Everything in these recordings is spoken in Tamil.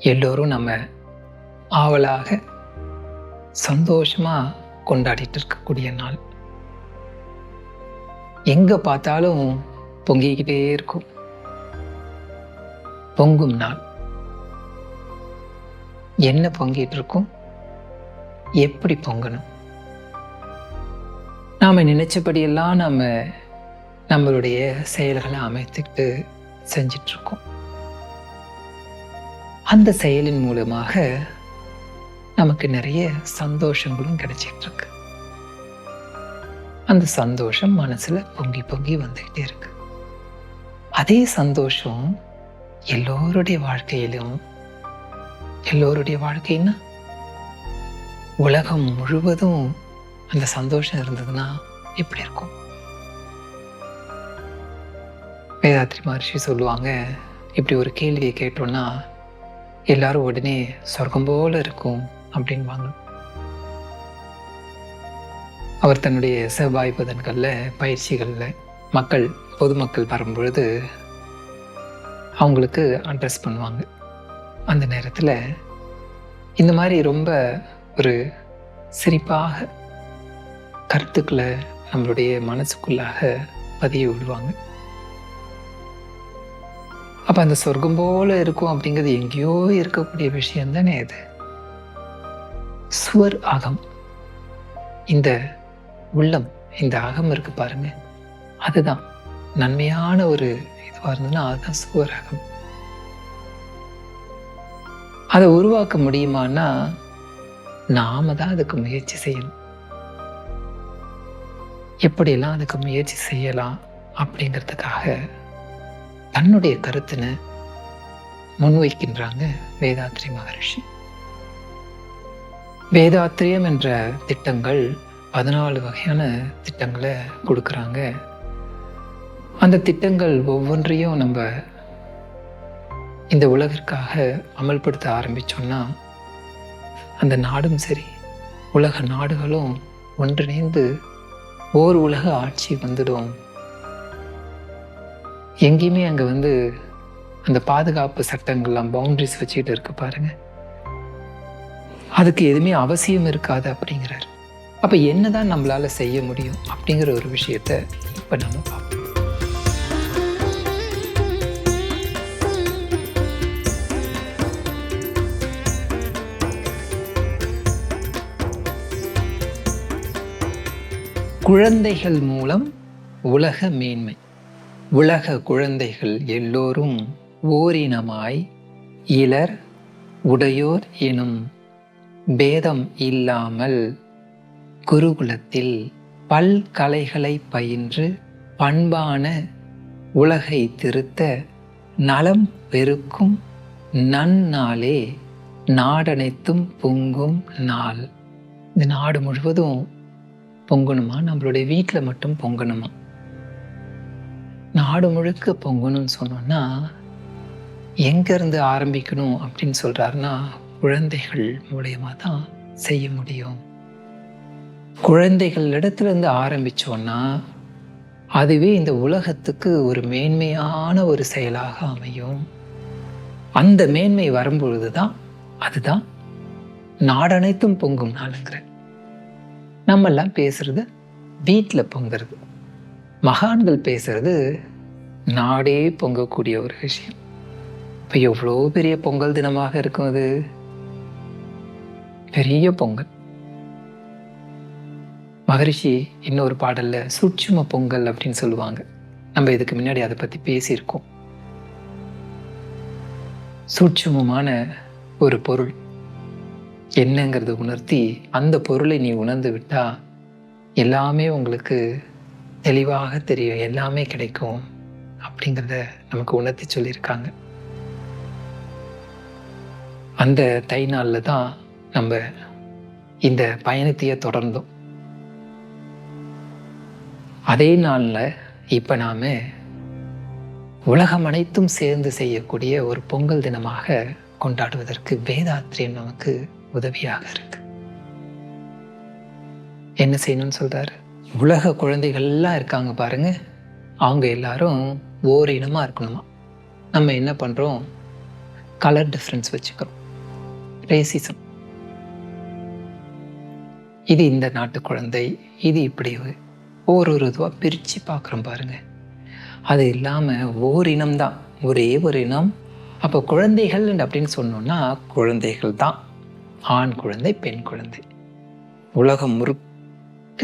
எல்லோரும் நம்ம ஆவலாக சந்தோஷமாக கொண்டாடிட்டு இருக்கக்கூடிய நாள். எங்கே பார்த்தாலும் பொங்கிக்கிட்டே இருக்கும். பொங்கும் நாள். என்ன பொங்கிட்டு இருக்கும்? எப்படி பொங்கணும்? நாம் நினச்சபடியெல்லாம் நம்ம நம்மளுடைய செயல்களை அமைத்துக்கிட்டு செஞ்சிட்ருக்கோம் அந்த செயலின் மூலமாக நமக்கு நிறைய சந்தோஷங்களும் கிடைச்சிட்டு இருக்கு அந்த சந்தோஷம் மனசுல பொங்கி பொங்கி வந்துகிட்டே இருக்கு. அதே சந்தோஷம் எல்லோருடைய வாழ்க்கையிலும் எல்லோருடைய வாழ்க்கைன்னா உலகம் முழுவதும் அந்த சந்தோஷம் இருந்ததுன்னா எப்படி இருக்கும்? வேதாத்ரி மகர்ஷி சொல்லுவாங்க இப்படி ஒரு கேள்வியை கேட்டோம்னா எல்லாரும் உடனே சொர்க்கம் போல இருக்கும் அப்படின்வாங்க அவர் தன்னுடைய செவ்வாய் பயிற்சிகளில் மக்கள் பொதுமக்கள் வரும்பொழுது அவங்களுக்கு அட்ரஸ் பண்ணுவாங்க. அந்த நேரத்தில் இந்த மாதிரி ரொம்ப ஒரு சிரிப்பாக கருத்துக்களை நம்மளுடைய மனசுக்குள்ளாக பதிய விடுவாங்க. அப்போ அந்த சொர்க்கம் போல இருக்கும் அப்படிங்கிறது எங்கேயோ இருக்கக்கூடிய விஷயம் தானே அது சுவர் அகம். இந்த உள்ளம் இந்த அகம் இருக்கு பாருங்க. அதுதான். நன்மையான ஒரு இதுவாக இருந்ததுன்னா அதுதான் சுவர் அகம். அதை உருவாக்க முடியுமான்னா நாம தான் அதுக்கு முயற்சி செய்யணும். எப்படியெல்லாம் அதுக்கு முயற்சி செய்யலாம் அப்படிங்கிறதுக்காக தன்னுடைய கருத்தினை முன்வைக்கின்றாங்க வேதாத்ரி மகரிஷி. வேதாத்திரியம் என்ற திட்டங்கள் பதினாலு வகையான திட்டங்களை கொடுக்குறாங்க. அந்த திட்டங்கள் ஒவ்வொன்றையும் நம்ம இந்த உலகிற்காக அமல்படுத்த ஆரம்பித்தோம்னா அந்த நாடும் சரி உலக நாடுகளும் ஒன்றிணைந்து ஓர் உலக ஆட்சி வந்துடும். எங்கேயுமே அங்கே வந்து அந்த பாதுகாப்பு சட்டங்கள்லாம் பவுண்டரிஸ் வச்சுக்கிட்டு இருக்கு பாருங்க. அதுக்கு எதுவுமே அவசியம் இருக்காது அப்படிங்கிறார். அப்போ என்னதான் நம்மளால் செய்ய முடியும் அப்படிங்கிற ஒரு விஷயத்த இப்போ நம்ம பார்ப்போம். குழந்தைகள் மூலம் உலக மேன்மை. உலக குழந்தைகள் எல்லோரும் ஓரினமாய் இலர் உடையோர் எனும் பேதம் இல்லாமல் குருகுலத்தில் பல்கலைகளை பயின்று பண்பான உலகை திருத்த நலம் பெருக்கும் நன்னாளே நாடனைத்தும் பொங்கும் நாள். இந்த நாடு முழுவதும் பொங்கணுமா? நம்மளுடைய வீட்டில் மட்டும் பொங்கணுமா? நாடு முழுக்க பொங்கணும்னு சொன்னோன்னா எங்கேருந்து ஆரம்பிக்கணும் அப்படின்னு சொல்கிறாருன்னா குழந்தைகள் மூலயமா தான் செய்ய முடியும். குழந்தைகள் இடத்துலேருந்து ஆரம்பித்தோன்னா அதுவே இந்த உலகத்துக்கு ஒரு மேன்மையான ஒரு செயலாக அமையும். அந்த மேன்மை வரும்பொழுது தான் அதுதான் நாடனைத்தும் பொங்கும் நாளுங்கிற. நம்மெல்லாம் பேசுறது வீட்டில் பொங்குறது. மகான்கள் பேசுறது நாடே பொங்கக்கூடிய ஒரு விஷயம். இப்போ எவ்வளோ பெரிய பொங்கல் தினமாக இருக்கும் அது? பெரிய பொங்கல். மகரிஷி இன்னொரு பாடலில் சூட்சும பொங்கல் அப்படின்னு சொல்லுவாங்க. நம்ம இதுக்கு முன்னாடி அதை பற்றி பேசியிருக்கோம். சூட்சுமமான ஒரு பொருள். என்னங்கிறத உணர்த்தி அந்த பொருளை நீ உணர்ந்து விட்டால் எல்லாமே உங்களுக்கு தெளிவாக தெரியும் எல்லாமே கிடைக்கும் அப்படிங்கிறத நமக்கு உணர்த்தி சொல்லியிருக்காங்க. அந்த தை நாளில் தான் நம்ம இந்த பயணத்தையே தொடர்ந்தோம். அதே நாளில் இப்போ நாம் உலகம் அனைத்தும் சேர்ந்து செய்யக்கூடிய ஒரு பொங்கல் தினமாக கொண்டாடுவதற்கு வேதாத்திரியம் நமக்கு உதவியாக இருக்கு. என்ன செய்யணும்னு சொல்கிறாரு உலக குழந்தைகள்லாம் இருக்காங்க பாருங்க. அவங்க எல்லாரும் ஓரினமாக இருக்கணுமா? நம்ம என்ன பண்ணுறோம் கலர் டிஃப்ரென்ஸ் வச்சுக்கிறோம். ரேசிசம் இது இந்த நாட்டு குழந்தை இது இப்படி ஒரு ஒரு இதுவாக பிரித்து பார்க்குறோம் பாருங்க. அது இல்லாமல் ஓரினம் தான். ஒரே ஒரு இனம். அப்போ குழந்தைகள் அப்படின்னு சொன்னோன்னா குழந்தைகள் தான். ஆண் குழந்தை பெண் குழந்தை. உலகம் முறுக்க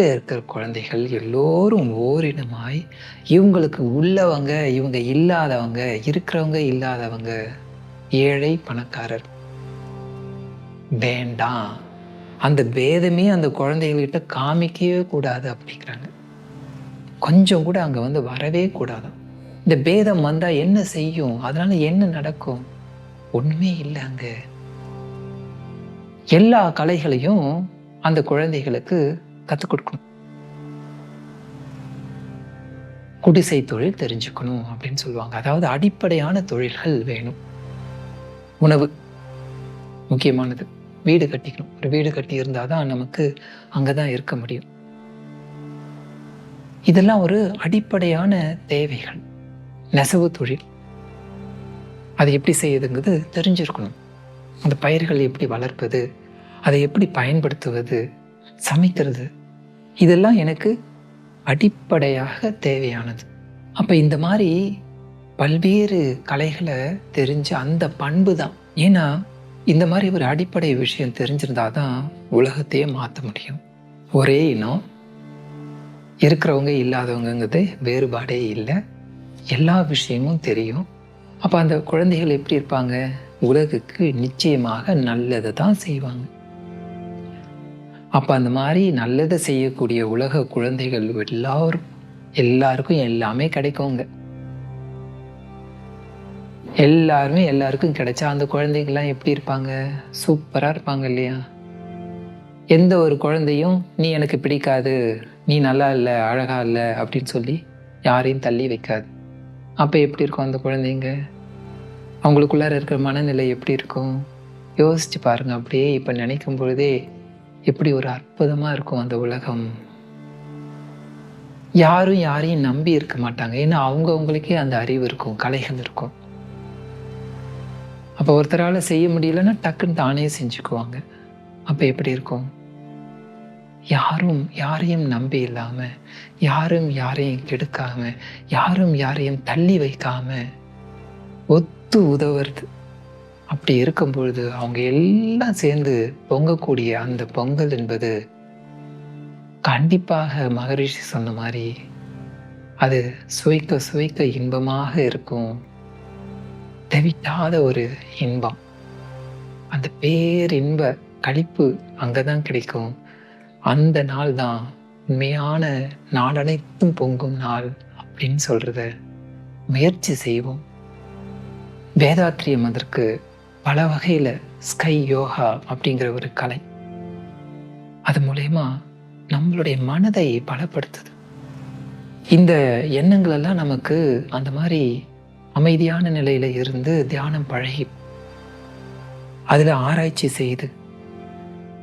இருக்கிற குழந்தைகள் எல்லோரும் ஓரினமாய் இவங்களுக்கு உள்ளவங்க இவங்க இல்லாதவங்க இருக்கிறவங்க இல்லாதவங்க ஏழை பணக்காரர். வேண்டாம். அந்த பேதமே அந்த குழந்தைகள்கிட்ட காமிக்கவே கூடாது அப்படிங்கிறாங்க. கொஞ்சம் கூட அங்கே வந்து வரவே கூடாது. இந்த பேதம் வந்தால் என்ன செய்யும்? அதனால என்ன நடக்கும்? ஒன்றுமே இல்லை அங்கே. எல்லா கலைகளையும் அந்த குழந்தைகளுக்கு கற்றுக் கொடுக்கணும். குடிசை தொழில் தெரிஞ்சுக்கணும் அப்படின்னு சொல்லுவாங்க. அதாவது அடிப்படையான தொழில்கள் வேணும். உணவு முக்கியமானது. வீடு கட்டிக்கணும். ஒரு வீடு கட்டி இருந்தால் தான் நமக்கு அங்கே தான் இருக்க முடியும். இதெல்லாம் ஒரு அடிப்படையான தேவைகள். நெசவு தொழில். அதை எப்படி செய்யுதுங்கிறது தெரிஞ்சிருக்கணும். அந்த பயிர்கள் எப்படி வளர்ப்பது அதை எப்படி பயன்படுத்துவது சமைக்கிறது. இதெல்லாம் எனக்கு அடிப்படையாக தேவையானது. அப்போ இந்த மாதிரி பல்வேறு கலைகளை தெரிஞ்ச அந்த பண்பு தான். ஏன்னா இந்த மாதிரி ஒரு அடிப்படை விஷயம் தெரிஞ்சிருந்தா தான் உலகத்தையே மாற்ற முடியும். ஒரே இனம் இருக்கிறவங்க இல்லாதவங்கிறது வேறுபாடே இல்லை. எல்லா விஷயமும் தெரியும். அப்போ அந்த குழந்தைகள் எப்படி இருப்பாங்க? உலகுக்கு நிச்சயமாக நல்லதை தான் செய்வாங்க. அப்போ அந்த மாதிரி நல்லதை செய்யக்கூடிய உலக குழந்தைகள் எல்லாரும் எல்லாருக்கும் எல்லாமே கிடைக்குங்க. எல்லாருமே எல்லாருக்கும் கிடைச்சா அந்த குழந்தைங்கள்லாம் எப்படி இருப்பாங்க? சூப்பராக இருப்பாங்க இல்லையா? எந்த ஒரு குழந்தையும் நீ எனக்கு பிடிக்காது நீ நல்லா இல்லை அழகா இல்லை அப்படின்னு சொல்லி யாரையும் தள்ளி வைக்காது. அப்போ எப்படி இருக்கும் அந்த குழந்தைங்க? அவங்களுக்குள்ளார இருக்கிற மனநிலை எப்படி இருக்கும்? யோசிச்சு பாருங்க அப்படியே இப்போ நினைக்கும் பொழுதே எப்படி ஒரு அற்புதமாக இருக்கும் அந்த உலகம்? யாரும் யாரையும் நம்பி இருக்க மாட்டாங்க. ஏன்னா அவங்க அவங்களுக்கே அந்த அறிவு இருக்கும் கலைகள் இருக்கும். அப்போ ஒருத்தரால் செய்ய முடியலன்னா டக்குன்னு தானே செஞ்சுக்குவாங்க. அப்போ எப்படி இருக்கும்? யாரும் யாரையும் நம்பி இல்லாமல் யாரும் யாரையும் கெடுக்காம யாரும் யாரையும் தள்ளி வைக்காம ஒத்து உதவுறது அப்படி இருக்கும் பொழுது அவங்க எல்லாம் சேர்ந்து பொங்கக்கூடிய அந்த பொங்கல் என்பது கண்டிப்பாக மகரிஷி சொன்ன மாதிரி அது சுவைக்க சுவைக்க இன்பமாக இருக்கும். தவிட்டாத ஒரு இன்பம். அந்த பேரின்ப கழிப்பு அங்கே தான் கிடைக்கும். அந்த நாள் தான் உண்மையான நாளனைத்தும் பொங்கும் நாள் அப்படின்னு சொல்கிறத முயற்சி செய்வோம். வேதாத்திரியம் அதற்கு பல வகையில் ஸ்கை யோகா அப்படிங்கிற ஒரு கலை. அது மூலயமா நம்மளுடைய மனதை பலப்படுத்துது. இந்த எண்ணங்களெல்லாம் நமக்கு அந்த மாதிரி அமைதியான நிலையில் இருந்து தியானம் பழகி அதில் ஆராய்ச்சி செய்து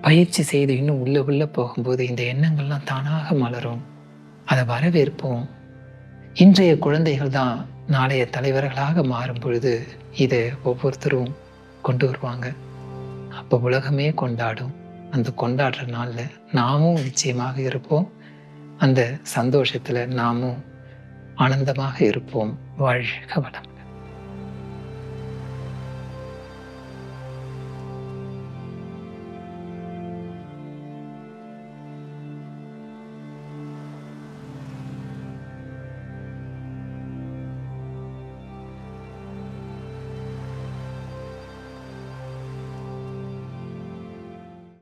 பயிற்சி செய்து இன்னும் உள்ளே உள்ளே போகும்போது இந்த எண்ணங்கள்லாம் தானாக மலரும். அதை வரவேற்போம். இன்றைய குழந்தைகள் தான் நாளைய தலைவர்களாக மாறும் பொழுது இதை ஒவ்வொருத்தரும் கொண்டு வருவாங்க. அப்போ உலகமே கொண்டாடும். அந்த கொண்டாடுற நாளில் நாமும் நிச்சயமாக இருப்போம். அந்த சந்தோஷத்தில் நாமும் ஆனந்தமாக இருப்போம். வாழ்க வளம்.